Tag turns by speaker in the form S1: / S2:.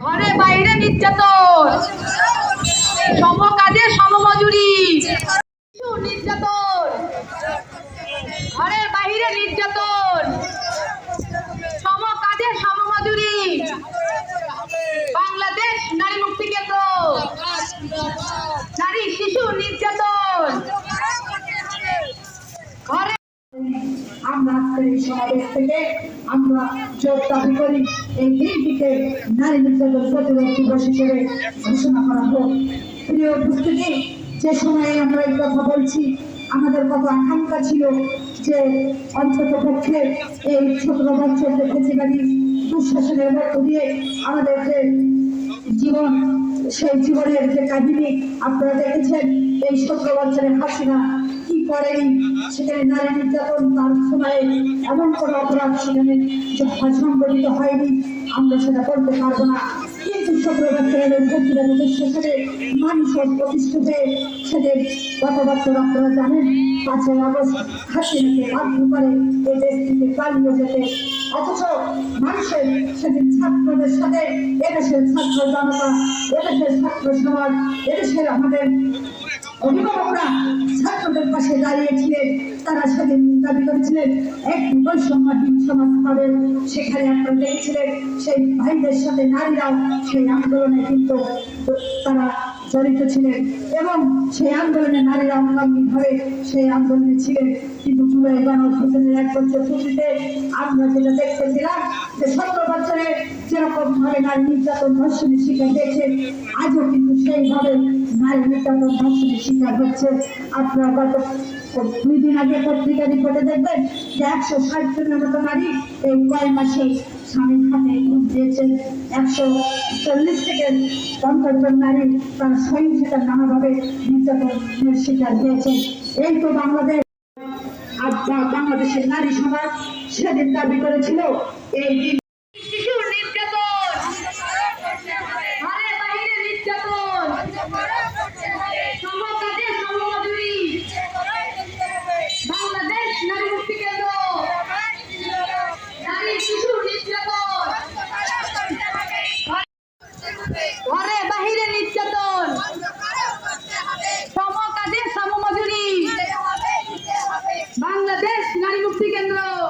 S1: ঘরে বাইরে নির্যাতন। সম কাজে সমমজুরি। নির্যাতন। ঘরের বাইরে নির্যাতন সম কাজে সমমজুরি বাংলাদেশ নারী মুক্তি কেন্দ্র নারী শিশু নির্যাতন ঘরে
S2: আমরা আজকের এই সমাবেশ থেকে আমরা জোর দাবি করি, এই দিনটিকে নারী নির্যাতন প্রতিরোধ দিবস হিসেবে ঘোষণা করা হোক। প্রিয় উপস্থিতি, যে সময়ে আমরা এই কথা বলছি, আমাদের কত আকাঙ্ক্ষা ছিল যে অন্তত পক্ষে এই সতেরো বছর ফেসিবাদী দুঃশাসনের মধ্য দিয়ে আমাদের যে জীবন, সেই জীবনের যে কাহিনী আপনারা দেখেছেন, এই সতেরো বছরের হাসিনা করেনি, সেখানে নারী নির্যাতন তার সময়ে এমন কোনো অপরাধ সেখানে সংগঠিত হয়নি। আমরা সেটা বলতে পারব না। কিন্তু সতেরো বছরের প্রতিবাদের শেষে প্রতিষ্ঠিত সেদিন গত বছর আপনারা জানেন। পাঁচই আগস্ট হাসিনাকে বাধ্য করে এই দেশ থেকে পালিয়ে অথচ মানুষের সেদিন ছাত্রদের সাথে এদেশের ছাত্র জনতা, এদেশের ছাত্র সমাজ, এদেশের আমাদের অভিভাবকরা ছাত্রদের পাশে দাঁড়িয়েছিলেন তারা সেদিন দাবি করেছিলেন। এক বৈষম্যহীন সমাজ পাবেন সেখানে আপনারা দেখেছিলেন, সেই ভাইদের সাথে নারীরাও সেই আন্দোলনে কিন্তু তারা জড়িত ছিলেন। এবং সেই আন্দোলনে নারীরা অঙ্গাঙ্গিভাবে সেই আন্দোলনে ছিলেন। কিন্তু জুলাই গণঅভ্যুত্থানের এক বছর ছুটিতে আমরা যেটা দেখতেছিলাম যে সতেরো বছরে যেরকম ভাবে নারী নির্যাতন ধর্ষণের শিকার হয়েছে, আজও কিন্তু সেইভাবে নারী নির্যাতন ধর্ষণের শিকার হচ্ছে। আপনারা গত দুই দিন আগে পত্রিকা রিপোর্টে দেখবেন যে একশো ষাট জনের মতো নারী এই কয় মাসে স্বামীর হাতে দিয়েছেন। একশো চল্লিশ থেকে পঞ্চাশ জন নারী তার সহিংসতার নানাভাবে নির্যাতনের শিকার হয়েছেন এই তো বাংলাদেশ। বাংলাদেশের নারী সমাজ সেদিন দাবি করেছিল, এই Alejandro.